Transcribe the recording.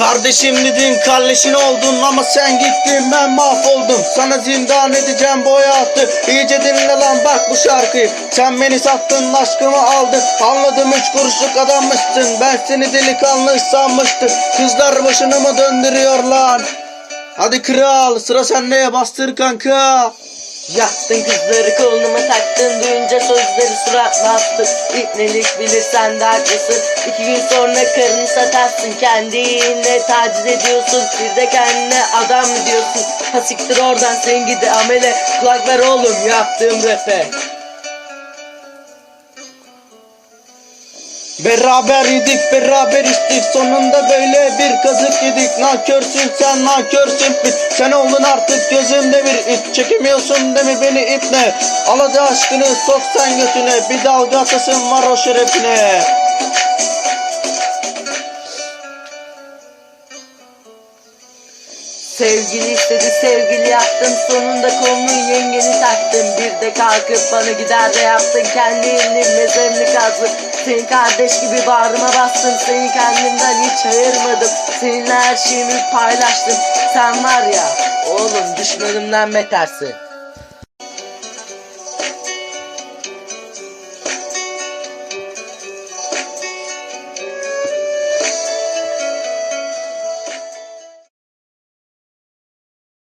Kardeşim dedin kardeşin oldun ama sen gittin ben mahvoldum. Sana zindan edeceğim bu hayatı. İyice dinle lan bak bu şarkıyı. Sen beni sattın aşkımı aldın. Anladım üç kuruşluk adammışsın. Ben seni delikanlı sanmıştım. Kızlar başını mı döndürüyor lan? Hadi kral sıra sende. Bastır kanka Yaktın kızları koluma taktın Duyunca sözleri suratına attın. İpnelik bilirsen de haklısın İki gün sonra karını satarsın. Kendinle taciz ediyorsun Bir de kendine adam mı diyorsun. Ha siktir oradan sen gidi amele. Kulak ver oğlum yaptığım rap'e Beraber yedik beraber içtik. Sonunda yedik Nankörsün sen nankörsün bit Sen oldun artık gözümde bir it Çekemiyorsun değil mi beni iple Al hadi aşkını sok sen götüne Bir dalga atasın var o şerefine. Sevgili istedi sevgili yaptım Sonunda kolunu taktım Bir de kalkıp bana gider de yaptın Kendi elinin mezarını kazdın Senin kardeş gibi bağrıma bastım Seni kendimden hiç ayırmadım. Seninle her şeyimi paylaştım. Sen var ya oğlum düşmanımdan betersin